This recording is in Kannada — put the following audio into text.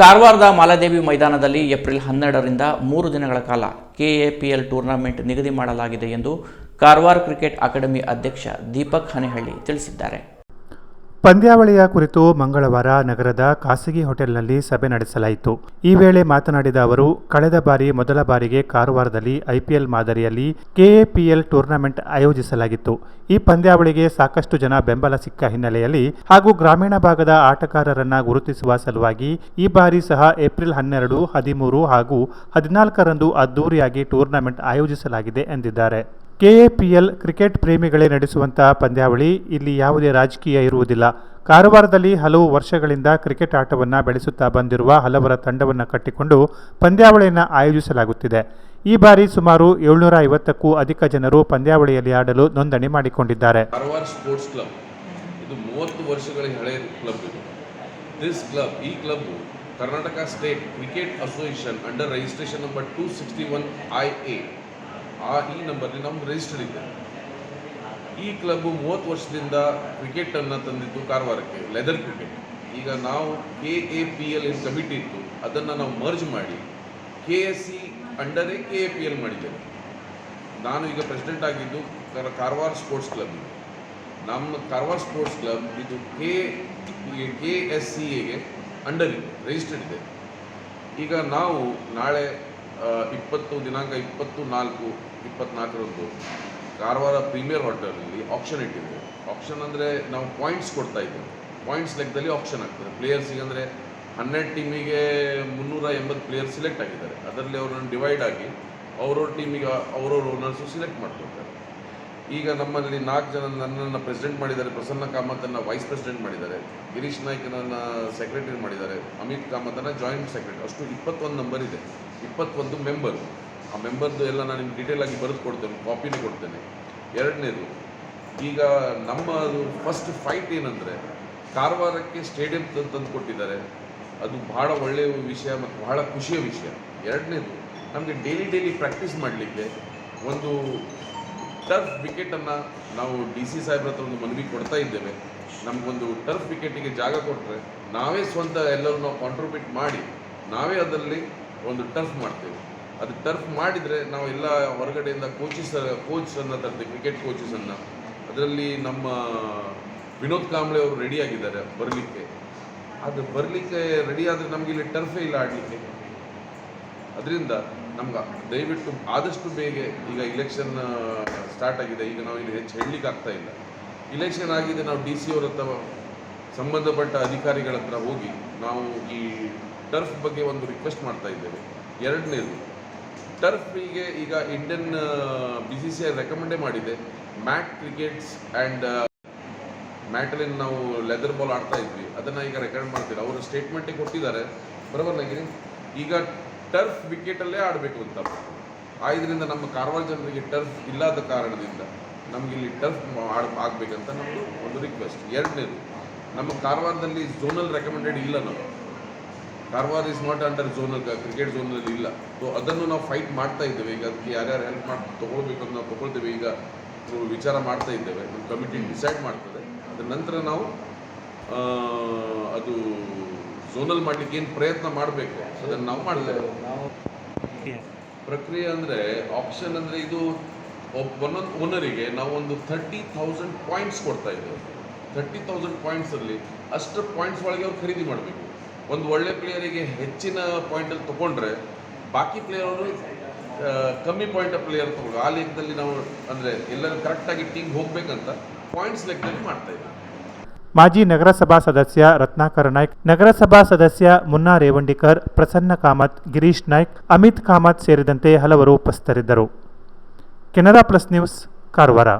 ಕಾರವಾರದ ಮಾಲಾದೇವಿ ಮೈದಾನದಲ್ಲಿ ಏಪ್ರಿಲ್ ಹನ್ನೆರಡರಿಂದ ಮೂರು ದಿನಗಳ ಕಾಲ ಕೆಎಪಿಎಲ್ ಟೂರ್ನಮೆಂಟ್ ನಿಗದಿ ಮಾಡಲಾಗಿದೆ ಎಂದು ಕಾರವಾರ ಕ್ರಿಕೆಟ್ ಅಕಾಡೆಮಿ ಅಧ್ಯಕ್ಷ ದೀಪಕ್ ಹನೆಹಳ್ಳಿ ತಿಳಿಸಿದ್ದಾರೆ. ಪಂದ್ಯಾವಳಿಯ ಕುರಿತು ಮಂಗಳವಾರ ನಗರದ ಖಾಸಗಿ ಹೋಟೆಲ್ನಲ್ಲಿ ಸಭೆ ನಡೆಸಲಾಯಿತು. ಈ ವೇಳೆ ಮಾತನಾಡಿದ ಅವರು, ಕಳೆದ ಬಾರಿ ಮೊದಲ ಬಾರಿಗೆ ಕಾರವಾರದಲ್ಲಿ ಐಪಿಎಲ್ ಮಾದರಿಯಲ್ಲಿ ಕೆಎಪಿಎಲ್ ಟೂರ್ನಮೆಂಟ್ ಆಯೋಜಿಸಲಾಗಿತ್ತು. ಈ ಪಂದ್ಯಾವಳಿಗೆ ಸಾಕಷ್ಟು ಜನ ಬೆಂಬಲ ಸಿಕ್ಕ ಹಿನ್ನೆಲೆಯಲ್ಲಿ ಹಾಗೂ ಗ್ರಾಮೀಣ ಭಾಗದ ಆಟಗಾರರನ್ನ ಗುರುತಿಸುವ ಸಲುವಾಗಿ ಈ ಬಾರಿ ಸಹ ಏಪ್ರಿಲ್ ಹನ್ನೆರಡು, ಹದಿಮೂರು ಹಾಗೂ ಹದಿನಾಲ್ಕರಂದು ಅದ್ದೂರಿಯಾಗಿ ಟೂರ್ನಮೆಂಟ್ ಆಯೋಜಿಸಲಾಗಿದೆ ಎಂದಿದ್ದಾರೆ. ಕೆಎಪಿಎಲ್ ಕ್ರಿಕೆಟ್ ಪ್ರೇಮಿಗಳೇ ನಡೆಸುವಂತಹ ಪಂದ್ಯಾವಳಿ ಇಲ್ಲಿ ಯಾವುದೇ ರಾಜಕೀಯ ಇರುವುದಿಲ್ಲ. ಕಾರವಾರದಲ್ಲಿ ಹಲವು ವರ್ಷಗಳಿಂದ ಕ್ರಿಕೆಟ್ ಆಟವನ್ನು ಬೆಳೆಸುತ್ತಾ ಬಂದಿರುವ ಹಲವರ ತಂಡವನ್ನು ಕಟ್ಟಿಕೊಂಡು ಪಂದ್ಯಾವಳಿಯನ್ನು ಆಯೋಜಿಸಲಾಗುತ್ತಿದೆ. ಈ ಬಾರಿ ಸುಮಾರು ಏಳ್ನೂರ ಐವತ್ತಕ್ಕೂ ಅಧಿಕ ಜನರು ಪಂದ್ಯಾವಳಿಯಲ್ಲಿ ಆಡಲು ನೋಂದಣಿ ಮಾಡಿಕೊಂಡಿದ್ದಾರೆ. Karwar sports club. ಇದು ಮೂವತ್ತು ವರ್ಷಗಳ ಹಳೆಯ ಕ್ಲಬ್ ದಿಸ್ ಕ್ಲಬ್ ಈ club Karnataka state cricket association under registration number two sixty one I A ಆ ಈ ನಂಬರ್ಲಿ ನಮ್ಗೆ ರಿಜಿಸ್ಟರ್ ಇದೆ. ಈ ಕ್ಲಬ್ ಮೂವತ್ತು ವರ್ಷದಿಂದ ಕ್ರಿಕೆಟನ್ನು ತಂದಿದ್ದು ಕಾರವಾರಕ್ಕೆ ಲೆದರ್ ಕ್ರಿಕೆಟ್ ಈಗ ನಾವು ಕೆ ಎ ಪಿ ಎಲ್ ಏನು ಕಮಿಟಿ ಇತ್ತು. ಅದನ್ನು ನಾವು ಮರ್ಜ್ ಮಾಡಿ ಕೆ ಎಸ್ ಸಿ ಅಂಡರೇ ಕೆ ಎ ಪಿ ಎಲ್ ಮಾಡಿದ್ದೇವೆ. ನಾನು ಈಗ ಪ್ರೆಸಿಡೆಂಟ್ ಆಗಿದ್ದು ಕರ- ಕಾರವಾರ ಸ್ಪೋರ್ಟ್ಸ್ ಕ್ಲಬ್ ನಮ್ಮ ಕಾರವಾರ ಸ್ಪೋರ್ಟ್ಸ್ ಕ್ಲಬ್ ಇದು ಕೆ ಕೆ ಎಸ್ ಸಿ ಎಗೆ ಅಂಡರ್ ಇದೆ ರಿಜಿಸ್ಟರ್ಡ್ ಇದೆ. ಈಗ ನಾವು ನಾಳೆ ಇಪ್ಪತ್ತು ದಿನಾಂಕ ಇಪ್ಪತ್ತು ನಾಲ್ಕು, ಇಪ್ಪತ್ನಾಲ್ಕರಂದು ಕಾರವಾರ ಪ್ರೀಮಿಯರ್ ಹೋಟೆಲಲ್ಲಿ ಆಪ್ಷನ್ ಇಟ್ಟಿದ್ದೇವೆ. ಆಪ್ಷನ್ ಅಂದರೆ ನಾವು ಪಾಯಿಂಟ್ಸ್ ಕೊಡ್ತಾ ಇದ್ದೇವೆ. ಪಾಯಿಂಟ್ಸ್ ಲೆಕ್ಕದಲ್ಲಿ ಆಪ್ಷನ್ ಆಗ್ತದೆ. ಪ್ಲೇಯರ್ಸಿಗೆ ಅಂದರೆ ಹನ್ನೆರಡು ಟೀಮಿಗೆ ಮುನ್ನೂರ ಎಂಬತ್ತು ಪ್ಲೇಯರ್ಸ್ ಸೆಲೆಕ್ಟ್ ಆಗಿದ್ದಾರೆ. ಅದರಲ್ಲಿ ಅವರನ್ನು ಡಿವೈಡ್ ಆಗಿ ಅವ್ರವ್ರ ಟೀಮಿಗೆ ಅವ್ರವ್ರ ಓನರ್ಸು ಸಿಲೆಕ್ಟ್ ಮಾಡ್ಕೊಳ್ತಾರೆ. ಈಗ ನಮ್ಮಲ್ಲಿ ನಾಲ್ಕು ಜನ ನನ್ನನ್ನು ಪ್ರೆಸಿಡೆಂಟ್ ಮಾಡಿದ್ದಾರೆ. ಪ್ರಸನ್ನ ಕಾಮತನ್ನು ವೈಸ್ ಪ್ರೆಸಿಡೆಂಟ್ ಮಾಡಿದ್ದಾರೆ. ಗಿರೀಶ್ ನಾಯ್ಕನನ್ನು ಸೆಕ್ರೆಟರಿ ಮಾಡಿದ್ದಾರೆ. ಅಮಿತ್ ಕಾಮತನ ಜಾಯಿಂಟ್ ಸೆಕ್ರೆಟರಿ ಅಷ್ಟು ಇಪ್ಪತ್ತೊಂದು ನಂಬರ್ ಇದೆ. ಇಪ್ಪತ್ತೊಂದು ಮೆಂಬರ್ ಆ ಮೆಂಬರ್ದು ಎಲ್ಲ ನಾನು ನಿಮ್ಗೆ ಡೀಟೇಲ್ ಆಗಿ ಬರೆದು ಕೊಡ್ತೇನೆ ಕಾಪಿನೂ ಕೊಡ್ತೇನೆ. ಎರಡನೇದು, ಈಗ ನಮ್ಮ ಫಸ್ಟ್ ಫೈಟ್ ಏನಂದರೆ, ಕಾರವಾರಕ್ಕೆ ಸ್ಟೇಡಿಯಂ ತಂದು ಕೊಟ್ಟಿದ್ದಾರೆ. ಅದು ಬಹಳ ಒಳ್ಳೆಯ ವಿಷಯ ಮತ್ತು ಬಹಳ ಖುಷಿಯ ವಿಷಯ. ಎರಡನೇದು, ನಮಗೆ ಡೈಲಿ ಡೈಲಿ ಪ್ರಾಕ್ಟೀಸ್ ಮಾಡಲಿಕ್ಕೆ ಒಂದು ಟರ್ಫ್ ವಿಕೆಟನ್ನು ನಾವು ಡಿ ಸಿ ಸಾಹೇಬ್ರ ಹತ್ರ ಒಂದು ಮನವಿ ಕೊಡ್ತಾ ಇದ್ದೇವೆ. ನಮಗೊಂದು ಟರ್ಫ್ ವಿಕೆಟಿಗೆ ಜಾಗ ಕೊಟ್ಟರೆ ನಾವೇ ಸ್ವಂತ ಎಲ್ಲರೂ ನಾವು ಕಾಂಟ್ರಿಬ್ಯೂಟ್ ಮಾಡಿ, ನಾವೇ ಅದರಲ್ಲಿ ಒಂದು ಟರ್ಫ್ ಮಾಡ್ತೇವೆ. ಅದು ಟರ್ಫ್ ಮಾಡಿದರೆ ನಾವು ಎಲ್ಲ ಹೊರಗಡೆಯಿಂದ ಕೋಚಿಸ್ ಕೋಚನ್ನು ತರ್ತೇವೆ ಕ್ರಿಕೆಟ್ ಕೋಚಸನ್ನು ಅದರಲ್ಲಿ ನಮ್ಮ ವಿನೋದ್ ಕಾಂಬ್ಳೆ ಅವರು ರೆಡಿ ಆಗಿದ್ದಾರೆ ಬರಲಿಕ್ಕೆ. ಅದು ಬರಲಿಕ್ಕೆ ರೆಡಿ ಆದರೆ ನಮಗೆ ಇಲ್ಲಿ ಟರ್ಫೇ ಇಲ್ಲ ಆಡಲಿಕ್ಕೆ. ಅದರಿಂದ ನಮ್ಗೆ ದಯವಿಟ್ಟು ಆದಷ್ಟು ಬೇಗ ಈಗ ಇಲೆಕ್ಷನ್ ಸ್ಟಾರ್ಟ್ ಆಗಿದೆ. ಈಗ ನಾವು ಇಲ್ಲಿ ಹೆಚ್ಚು ಹೇಳಲಿಕ್ಕೆ ಆಗ್ತಾ ಇಲ್ಲ. ಇಲೆಕ್ಷನ್ ಆಗಿದೆ, ನಾವು ಡಿ ಸಿ ಅವ್ರ ಹತ್ರ ಸಂಬಂಧಪಟ್ಟ ಅಧಿಕಾರಿಗಳ ಹತ್ರ ಹೋಗಿ ನಾವು ಈ ಟರ್ಫ್ ಬಗ್ಗೆ ಒಂದು ರಿಕ್ವೆಸ್ಟ್ ಮಾಡ್ತಾ ಇದ್ದೇವೆ. ಎರಡನೇದು, ಟರ್ಫಿಗೆ ಈಗ Indian B C C I ರೆಕಮೆಂಡೇ ಮಾಡಿದೆ. ಮ್ಯಾಟ್ ಕ್ರಿಕೆಟ್ಸ್ ಆ್ಯಂಡ್ ಮ್ಯಾಟಲ್ಲಿ ನಾವು ಲೆದರ್ ಬಾಲ್ ಆಡ್ತಾ ಇದ್ವಿ. ಅದನ್ನು ಈಗ ರೆಕಮೆಂಡ್ ಮಾಡ್ತೀವಿ. ಅವರು ಸ್ಟೇಟ್ಮೆಂಟೇ ಕೊಟ್ಟಿದ್ದಾರೆ. ಬರೋಬರ್ಲಾಗಿರಿ ಈಗ ಟರ್ಫ್ ವಿಕೆಟಲ್ಲೇ ಆಡಬೇಕು ಅಂತ. ಆಯ್ದರಿಂದ ನಮ್ಮ ಕಾರವಾರ ಜನರಿಗೆ ಟರ್ಫ್ ಇಲ್ಲದ ಕಾರಣದಿಂದ ನಮಗೆ ಇಲ್ಲಿ ಟರ್ಫ್ ಆಡ್, ಆಗಬೇಕಂತ ನಮ್ಮದು ಒಂದು ರಿಕ್ವೆಸ್ಟ್ ಎರಡನೇದು, ನಮ್ಮ ಕಾರವಾರದಲ್ಲಿ ಝೋನಲ್ ರೆಕಮೆಂಡೆಡ್ ಇಲ್ಲ ನಾವು Karwar is not under zone cricket ಝೋನಲ್ಲಿ ಇಲ್ಲ. ಸೊ ಅದನ್ನು ನಾವು ಫೈಟ್ ಮಾಡ್ತಾ ಇದ್ದೇವೆ. ಈಗ ಅದಕ್ಕೆ ಯಾರ್ಯಾರು ಹೆಲ್ಪ್ ಮಾಡಿ ತೊಗೊಳ್ಬೇಕು ಅಂತ ನಾವು ತೊಗೊಳ್ತೇವೆ. ಈಗ ವಿಚಾರ ಮಾಡ್ತಾ ಇದ್ದೇವೆ. ಕಮಿಟಿ ಡಿಸೈಡ್ ಮಾಡ್ತದೆ. ಅದರ ನಂತರ ನಾವು ಅದು ಝೋನಲ್ಲಿ ಮಾಡಲಿಕ್ಕೆ ಏನು ಪ್ರಯತ್ನ ಮಾಡಬೇಕು? ಅದನ್ನು ನಾವು ಮಾಡ್ತೇವೆ. ಪ್ರಕ್ರಿಯೆ ಅಂದರೆ ಆಪ್ಷನ್ ಅಂದರೆ ಇದು ಒಂದೊಂದು ಓನರಿಗೆ ನಾವು ಒಂದು ಥರ್ಟಿ ತೌಸಂಡ್ ಪಾಯಿಂಟ್ಸ್ ಕೊಡ್ತಾ ಇದ್ದೇವೆ. ಥರ್ಟಿ ತೌಸಂಡ್ ಪಾಯಿಂಟ್ಸಲ್ಲಿ ಅಷ್ಟು ಪಾಯಿಂಟ್ಸ್ ಒಳಗೆ ಅವ್ರು ಖರೀದಿ ಮಾಡಬೇಕು. ಒಂದು ಒಳ್ಳೆ ಪ್ಲೇಯರಿಗೆ ಹೆಚ್ಚಿನ ಪಾಯಿಂಟಲ್ಲಿ ತೊಗೊಂಡ್ರೆ ಬಾಕಿ ಪ್ಲೇಯರ್ ಅವರು ಆ, ಕಮ್ಮಿ ಪಾಯಿಂಟ್ ಪ್ಲೇಯರ್ ತಗೊಂಡು ಆ ಲೆಕ್ಕದಲ್ಲಿ ನಾವು ಅಂದರೆ ಎಲ್ಲರೂ ಕರೆಕ್ಟಾಗಿ ಟೀಮ್ ಹೋಗ್ಬೇಕಂತ ಪಾಯಿಂಟ್ಸ್ ಲೆಕ್ಕದಲ್ಲಿ ಮಾಡ್ತಾ ಇದ್ದೀವಿ. ಮಾಜಿ ನಗರಸಭಾ ಸದಸ್ಯ ರತ್ನಾಕರ ನಾಯ್ಕ್ ನಗರಸಭಾ ಸದಸ್ಯ ಮುನ್ನಾ ರೇವಂಡಿಕರ್ ಪ್ರಸನ್ನ ಕಾಮತ್ ಗಿರೀಶ್ ನಾಯ್ಕ್ ಅಮಿತ್ ಕಾಮತ್ ಸೇರಿದಂತೆ ಹಲವರು ಉಪಸ್ಥಿತರಿದ್ದರು. Canara plus news Karwar.